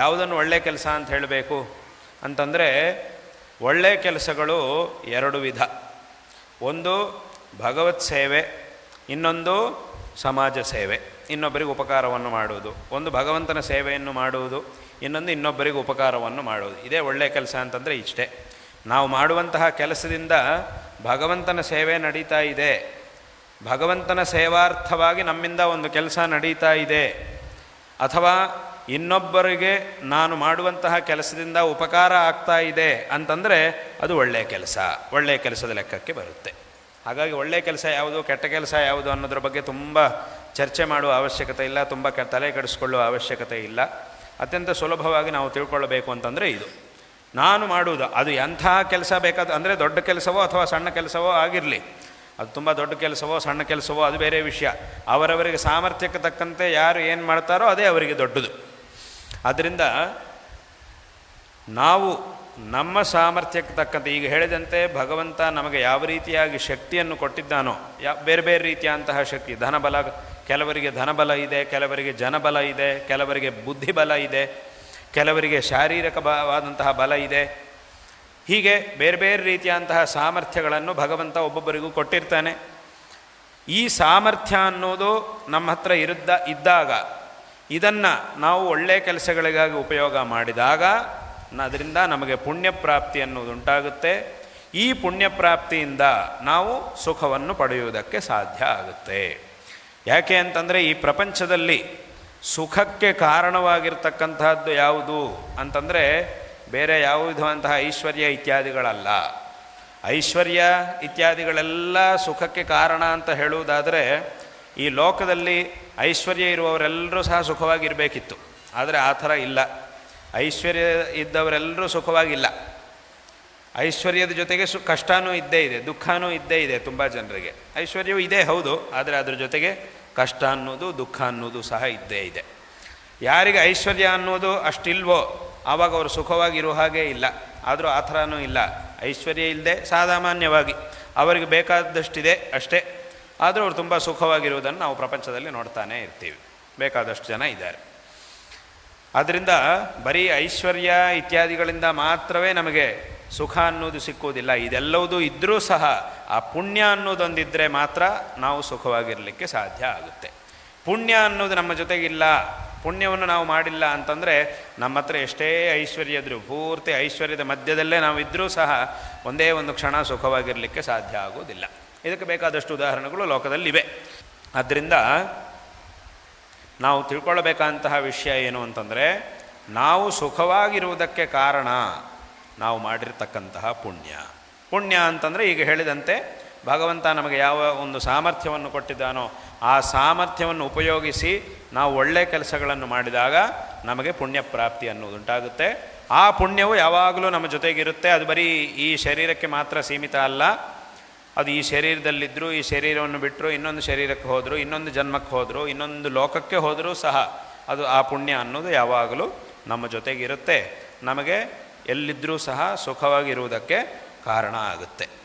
ಯಾವುದನ್ನು ಒಳ್ಳೆಯ ಕೆಲಸ ಅಂತ ಹೇಳಬೇಕು ಅಂತಂದರೆ ಒಳ್ಳೆಯ ಕೆಲಸಗಳು ಎರಡು ವಿಧ. ಒಂದು ಭಗವತ್ ಸೇವೆ, ಇನ್ನೊಂದು ಸಮಾಜ ಸೇವೆ. ಇನ್ನೊಬ್ಬರಿಗೆ ಉಪಕಾರವನ್ನು ಮಾಡುವುದು. ಒಂದು ಭಗವಂತನ ಸೇವೆಯನ್ನು ಮಾಡುವುದು, ಇನ್ನೊಂದು ಇನ್ನೊಬ್ಬರಿಗೆ ಉಪಕಾರವನ್ನು ಮಾಡುವುದು. ಇದೇ ಒಳ್ಳೆಯ ಕೆಲಸ ಅಂತಂದರೆ ಇಷ್ಟೇ. ನಾವು ಮಾಡುವಂತಹ ಕೆಲಸದಿಂದ ಭಗವಂತನ ಸೇವೆ ನಡೀತಾ ಇದೆ. ಭಗವಂತನ ಸೇವಾರ್ಥವಾಗಿ ನಮ್ಮಿಂದ ಒಂದು ಕೆಲಸ ನಡೀತಾ ಇದೆ. ಅಥವಾ ಇನ್ನೊಬ್ಬರಿಗೆ ನಾನು ಮಾಡುವಂತಹ ಕೆಲಸದಿಂದ ಉಪಕಾರ ಆಗ್ತಾ ಇದೆ ಅಂತಂದರೆ ಅದು ಒಳ್ಳೆಯ ಕೆಲಸ ಒಳ್ಳೆಯ ಕೆಲಸದ ಲೆಕ್ಕಕ್ಕೆ ಬರುತ್ತೆ. ಹಾಗಾಗಿ ಒಳ್ಳೆಯ ಕೆಲಸ ಯಾವುದು, ಕೆಟ್ಟ ಕೆಲಸ ಯಾವುದು ಅನ್ನೋದ್ರ ಬಗ್ಗೆ ತುಂಬ ಚರ್ಚೆ ಮಾಡುವ ಅವಶ್ಯಕತೆ ಇಲ್ಲ, ತುಂಬ ಕೆ, ತಲೆ ಕೆಡಿಸ್ಕೊಳ್ಳುವ ಅವಶ್ಯಕತೆ ಇಲ್ಲ. ಅತ್ಯಂತ ಸುಲಭವಾಗಿ ನಾವು ತಿಳ್ಕೊಳ್ಳಬೇಕು ಅಂತಂದರೆ ಇದು. ನಾನು ಮಾಡುವುದು, ಅದು ಎಂಥ ಕೆಲಸ ಬೇಕಾದ, ಅಂದರೆ ದೊಡ್ಡ ಕೆಲಸವೋ ಅಥವಾ ಸಣ್ಣ ಕೆಲಸವೋ ಆಗಿರಲಿ. ಅದು ತುಂಬ ದೊಡ್ಡ ಕೆಲಸವೋ ಸಣ್ಣ ಕೆಲಸವೋ ಅದು ಬೇರೆ ವಿಷಯ. ಅವರವರಿಗೆ ಸಾಮರ್ಥ್ಯಕ್ಕೆ ತಕ್ಕಂತೆ ಯಾರು ಏನು ಮಾಡ್ತಾರೋ ಅದೇ ಅವರಿಗೆ ದೊಡ್ಡದು. ಆದ್ದರಿಂದ ನಾವು ನಮ್ಮ ಸಾಮರ್ಥ್ಯಕ್ಕೆ ತಕ್ಕಂತೆ ಈಗ ಹೇಳಿದಂತೆ ಭಗವಂತ ನಮಗೆ ಯಾವ ರೀತಿಯಾಗಿ ಶಕ್ತಿಯನ್ನು ಕೊಟ್ಟಿದ್ದಾನೋ, ಯಾ, ಬೇರೆ ಬೇರೆ ರೀತಿಯಂತಹ ಶಕ್ತಿ, ಧನಬಲ, ಕೆಲವರಿಗೆ ಧನಬಲ ಇದೆ, ಕೆಲವರಿಗೆ ಜನಬಲ ಇದೆ, ಕೆಲವರಿಗೆ ಬುದ್ಧಿಬಲ ಇದೆ, ಕೆಲವರಿಗೆ ಶಾರೀರಿಕವಾದಂತಹ ಬಲ ಇದೆ. ಹೀಗೆ ಬೇರೆ ಬೇರೆ ರೀತಿಯಾದಂತಹ ಸಾಮರ್ಥ್ಯಗಳನ್ನು ಭಗವಂತ ಒಬ್ಬೊಬ್ಬರಿಗೂ ಕೊಟ್ಟಿರ್ತಾನೆ. ಈ ಸಾಮರ್ಥ್ಯ ಅನ್ನೋದು ನಮ್ಮ ಹತ್ರ ಇರುದ್ದ, ಇದ್ದಾಗ ಇದನ್ನು ನಾವು ಒಳ್ಳೆಯ ಕೆಲಸಗಳಿಗಾಗಿ ಉಪಯೋಗ ಮಾಡಿದಾಗ ಅದರಿಂದ ನಮಗೆ ಪುಣ್ಯಪ್ರಾಪ್ತಿ ಅನ್ನೋದುಂಟಾಗುತ್ತೆ. ಈ ಪುಣ್ಯಪ್ರಾಪ್ತಿಯಿಂದ ನಾವು ಸುಖವನ್ನು ಪಡೆಯುವುದಕ್ಕೆ ಸಾಧ್ಯ ಆಗುತ್ತೆ. ಯಾಕೆ ಅಂತಂದರೆ ಈ ಪ್ರಪಂಚದಲ್ಲಿ ಸುಖಕ್ಕೆ ಕಾರಣವಾಗಿರ್ತಕ್ಕಂತಹದ್ದು ಯಾವುದು ಅಂತಂದರೆ ಬೇರೆ ಯಾವ ವಿಧವಂತಹ ಐಶ್ವರ್ಯ ಇತ್ಯಾದಿಗಳಲ್ಲ. ಐಶ್ವರ್ಯ ಇತ್ಯಾದಿಗಳೆಲ್ಲ ಸುಖಕ್ಕೆ ಕಾರಣ ಅಂತ ಹೇಳುವುದಾದರೆ ಈ ಲೋಕದಲ್ಲಿ ಐಶ್ವರ್ಯ ಇರುವವರೆಲ್ಲರೂ ಸಹ ಸುಖವಾಗಿರಬೇಕಿತ್ತು. ಆದರೆ ಆ ಥರ ಇಲ್ಲ. ಐಶ್ವರ್ಯ ಇದ್ದವರೆಲ್ಲರೂ ಸುಖವಾಗಿಲ್ಲ. ಐಶ್ವರ್ಯದ ಜೊತೆಗೆ ಸು ಕಷ್ಟವೂ ಇದ್ದೇ ಇದೆ ದುಃಖವೂ ಇದ್ದೇ ಇದೆ ತುಂಬ ಜನರಿಗೆ. ಐಶ್ವರ್ಯವೂ ಇದೆ, ಹೌದು, ಆದರೆ ಅದ್ರ ಜೊತೆಗೆ ಕಷ್ಟ ಅನ್ನೋದು, ದುಃಖ ಅನ್ನೋದು ಸಹ ಇದ್ದೇ ಇದೆ. ಯಾರಿಗೆ ಐಶ್ವರ್ಯ ಅನ್ನೋದು ಅಷ್ಟಿಲ್ವೋ, ಆವಾಗ ಅವರು ಸುಖವಾಗಿರೋ ಹಾಗೆ ಇಲ್ಲ. ಆದರೂ ಆ ಥರನೂ ಇಲ್ಲ. ಐಶ್ವರ್ಯ ಇಲ್ಲದೆ ಸಾಮಾನ್ಯವಾಗಿ ಅವರಿಗೆ ಬೇಕಾದಷ್ಟಿದೆ ಅಷ್ಟೇ. ಆದರೂ ಅವರು ತುಂಬ ಸುಖವಾಗಿರುವುದನ್ನು ನಾವು ಪ್ರಪಂಚದಲ್ಲಿ ನೋಡ್ತಾನೆ ಇರ್ತೀವಿ. ಬೇಕಾದಷ್ಟು ಜನ ಇದ್ದಾರೆ. ಆದ್ದರಿಂದ ಬರೀ ಐಶ್ವರ್ಯ ಇತ್ಯಾದಿಗಳಿಂದ ಮಾತ್ರವೇ ನಮಗೆ ಸುಖ ಅನ್ನೋದು ಸಿಕ್ಕುವುದಿಲ್ಲ. ಇದೆಲ್ಲವೂ ಇದ್ದರೂ ಸಹ ಆ ಪುಣ್ಯ ಅನ್ನೋದೊಂದಿದ್ದರೆ ಮಾತ್ರ ನಾವು ಸುಖವಾಗಿರಲಿಕ್ಕೆ ಸಾಧ್ಯ ಆಗುತ್ತೆ. ಪುಣ್ಯ ಅನ್ನೋದು ನಮ್ಮ ಜೊತೆಗಿಲ್ಲ. ಪುಣ್ಯವನ್ನು ನಾವು ಮಾಡಿಲ್ಲ ಅಂತಂದರೆ ನಮ್ಮ ಹತ್ರ ಎಷ್ಟೇ ಐಶ್ವರ್ಯ ಇದ್ದರೂ ಪೂರ್ತಿ ಐಶ್ವರ್ಯದ ಮಧ್ಯದಲ್ಲೇ ನಾವು ಇದ್ದರೂ ಸಹ ಒಂದೇ ಒಂದು ಕ್ಷಣ ಸುಖವಾಗಿರಲಿಕ್ಕೆ ಸಾಧ್ಯ ಆಗೋದಿಲ್ಲ ಇದಕ್ಕೆ ಬೇಕಾದಷ್ಟು ಉದಾಹರಣೆಗಳು ಲೋಕದಲ್ಲಿವೆ. ಆದ್ದರಿಂದ ನಾವು ತಿಳ್ಕೊಳ್ಳಬೇಕಾದಂತಹ ವಿಷಯ ಏನು ಅಂತಂದರೆ, ನಾವು ಸುಖವಾಗಿರುವುದಕ್ಕೆ ಕಾರಣ ನಾವು ಮಾಡಿರ್ತಕ್ಕಂತಹ ಪುಣ್ಯ. ಪುಣ್ಯ ಅಂತಂದರೆ ಈಗ ಹೇಳಿದಂತೆ, ಭಗವಂತ ನಮಗೆ ಯಾವ ಒಂದು ಸಾಮರ್ಥ್ಯವನ್ನು ಕೊಟ್ಟಿದ್ದಾನೋ ಆ ಸಾಮರ್ಥ್ಯವನ್ನು ಉಪಯೋಗಿಸಿ ನಾವು ಒಳ್ಳೆಯ ಕೆಲಸಗಳನ್ನು ಮಾಡಿದಾಗ ನಮಗೆ ಪುಣ್ಯ ಪ್ರಾಪ್ತಿ ಅನ್ನೋದುಂಟಾಗುತ್ತೆ. ಆ ಪುಣ್ಯವು ಯಾವಾಗಲೂ ನಮ್ಮ ಜೊತೆಗಿರುತ್ತೆ. ಅದು ಬರೀ ಈ ಶರೀರಕ್ಕೆ ಮಾತ್ರ ಸೀಮಿತ ಅಲ್ಲ. ಅದು ಈ ಶರೀರದಲ್ಲಿದ್ದರೂ ಈ ಶರೀರವನ್ನು ಬಿಟ್ಟರು ಇನ್ನೊಂದು ಶರೀರಕ್ಕೆ ಹೋದರು, ಇನ್ನೊಂದು ಜನ್ಮಕ್ಕೆ ಹೋದರು, ಇನ್ನೊಂದು ಲೋಕಕ್ಕೆ ಹೋದರೂ ಸಹ ಅದು ಆ ಪುಣ್ಯ ಅನ್ನೋದು ಯಾವಾಗಲೂ ನಮ್ಮ ಜೊತೆಗಿರುತ್ತೆ. ನಮಗೆ ಎಲ್ಲಿದ್ದರೂ ಸಹ ಸುಖವಾಗಿರುವುದಕ್ಕೆ ಕಾರಣ ಆಗುತ್ತೆ.